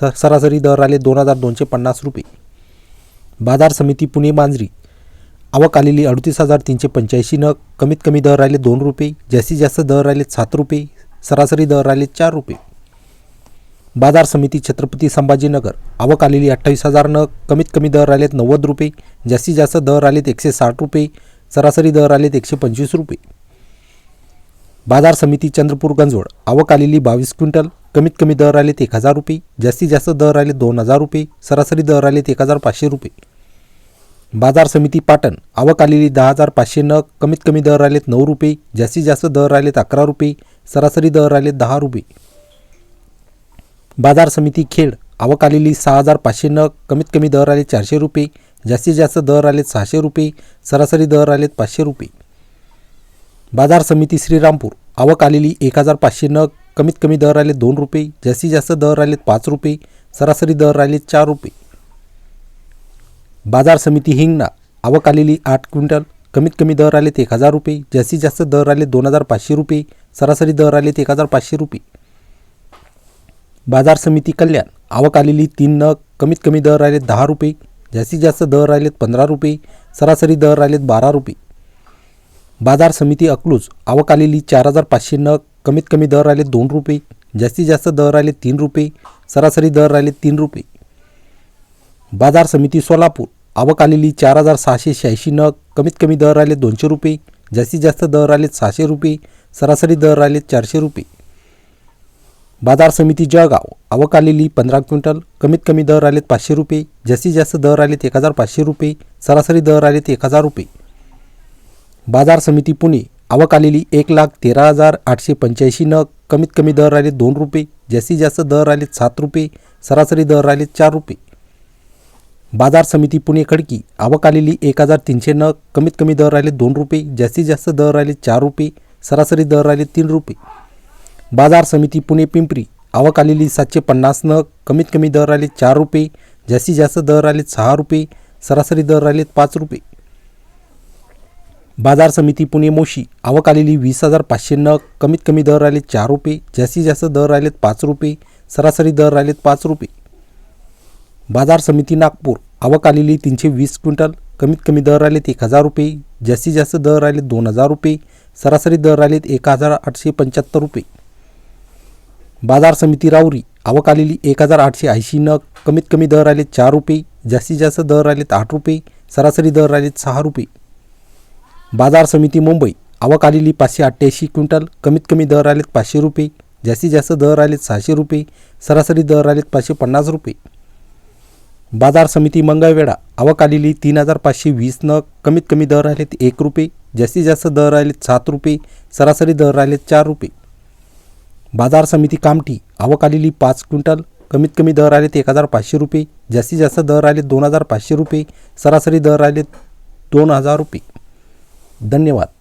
स सरासरी दर आले दोन हजार दोनशे पन्नास रुपये. बाजार समिती पुणे मांजरी. आवक आलेली अडतीस हजार तीनशे पंच्याऐंशी नग. कमीत कमी दर राहिले दोन रुपये. जास्तीत जास्त दर राहिले सात रुपये. सरासरी दर राहिले चार रुपये. बाजार समिती छत्रपती संभाजीनगर. आवक आलेली अठ्ठावीस हजार नग. कमीत कमी दर आलेत नव्वद रुपये. जास्तीत जास्त दर आलेत एकशे साठ रुपये. सरासरी दर आलेत एकशे पंचवीस रुपये. बाजार समिती चंद्रपूर गंजवड. आवक आलेली बावीस क्विंटल. कमीत कमी दर आलेत एक हजार रुपये जास्तीत जास्त दर आले दोन हजार रुपये सरासरी दर आलेत एक हजार पाचशे रुपये. बाजार समिती पाटण आवक आलेली दहा हजार पाचशे नग कमीत कमी दर आलेत नऊ रुपये जास्तीत जास्त दर आलेत अकरा रुपये सरासरी दर आलेत दहा रुपये. बाजार समिती खेड आवक आलेली सहा हजार पाचशे नग कमीत कमी दर आले चारशे रुपये जास्तीत जास्त दर आलेत सहाशे रुपये सरासरी दर आलेत पाचशे रुपये. बाजार समिती श्रीरामपूर आवक आलेली एक हजार पाचशे नग कमीत कमी दर आले दोन रुपये जास्तीत जास्त दर आले पाच रुपये सरासरी दर आले चार रुपये. बाजार समिती हिंगणा आवक आलेली आठ क्विंटल कमीत कमी दर आलेत एक हजार रुपये जास्तीत जास्त दर आले दोन हजार पाचशे रुपये सरासरी दर आलेत एक हजार पाचशे रुपये. बाजार समिती कल्याण आवक आलेली तीन नग कमीत कमी दर आलेत दहा रुपये जास्तीत जास्त दर आलेत पंधरा रुपये सरासरी दर आलेत बारा रुपये. बाजार समिती अकलूज. आवक आलेली चार हजार पाचशे नग कमीत कमी दर आले दोन रुपये. जास्तीत जास्त दर आले तीन रुपये. सरासरी दर राहिले तीन रुपये. बाजार समिती सोलापूर. आवक आलेली चार हजार सहाशे शहाऐंशी नग कमीत कमी दर आले दोनशे रुपये. जास्तीत जास्त दर आले सहाशे रुपये. सरासरी दर राहिले चारशे रुपये. बाजार समिती जळगाव. आवक आलेली पंधरा क्विंटल कमीत कमी दर आलेत पाचशे रुपये. जास्तीत जास्त दर आलेत एक हजार पाचशे रुपये. सरासरी दर आलेत एक हजार रुपये. बाजार समिती पुणे. आवक आलेली एक लाख तेरा हजार आठशे पंच्याऐंशी नग. कमीत कमी दर राहिले दोन रुपये. जास्तीत जास्त दर राहिले सात रुपये. सरासरी दर राहिले चार रुपये. बाजार समिती पुणे खडकी. आवक आलेली एक हजार तीनशे नग. कमीत कमी दर राहिले दोन रुपये. जास्तीत जास्त दर राहिले चार रुपये. सरासरी दर राहिले तीन रुपये. बाजार समिती पुणे पिंपरी. आवक आलेली सातशे पन्नास नग. कमीत कमी दर राहिले चार रुपये. जास्तीत जास्त दर राहिले सहा रुपये. सरासरी दर राहिले पाच रुपये. बाजार समिती पुणे मोशी. आवक आलेली वीस हजार पाचशे नग कमीत कमी दर राहिलेत चार रुपये जास्तीत जास्त दर राहिलेत पाच रुपये सरासरी दर राहिलेत पाच रुपये. बाजार समिती नागपूर. आवक आलेली तीनशे वीस क्विंटल कमीत कमी दर राहिलेत एक हजार रुपये जास्तीत जास्त दर राहिलेत दोन हजार रुपये सरासरी दर राहिलेत एक हजार आठशे पंच्याहत्तर रुपये. बाजार समिती राऊरी. आवक आलेली एक हजार आठशे ऐंशी नग कमीत कमी दर राहिलेत चार रुपये जास्तीत जास्त दर राहिलेत आठ रुपये सरासरी दर राहिलेत सहा रुपये. बाजार समिती मुंबई. आवक आलेली पाचशे अठ्ठ्याऐंशी क्विंटल. कमीत कमी दर आलेत पाचशे रुपये. जास्तीत जास्त दर आलेत सहाशे रुपये. सरासरी दर आलेत पाचशे पन्नास रुपये. बाजार समिती मंगळवेढा. आवक आलेली तीन हजार पाचशे वीस नग कमीत कमी दर आलेत एक रुपये. जास्तीत जास्त दर आलेत सात रुपये. सरासरी दर आलेत चार रुपये. बाजार समिती कामठी. आवक आलेली पाच क्विंटल. कमीत कमी दर आलेत एक हजार पाचशे रुपये. जास्तीत जास्त दर आलेत दोन हजार पाचशे रुपये. सरासरी दर आलेत दोन हजार रुपये. धन्यवाद.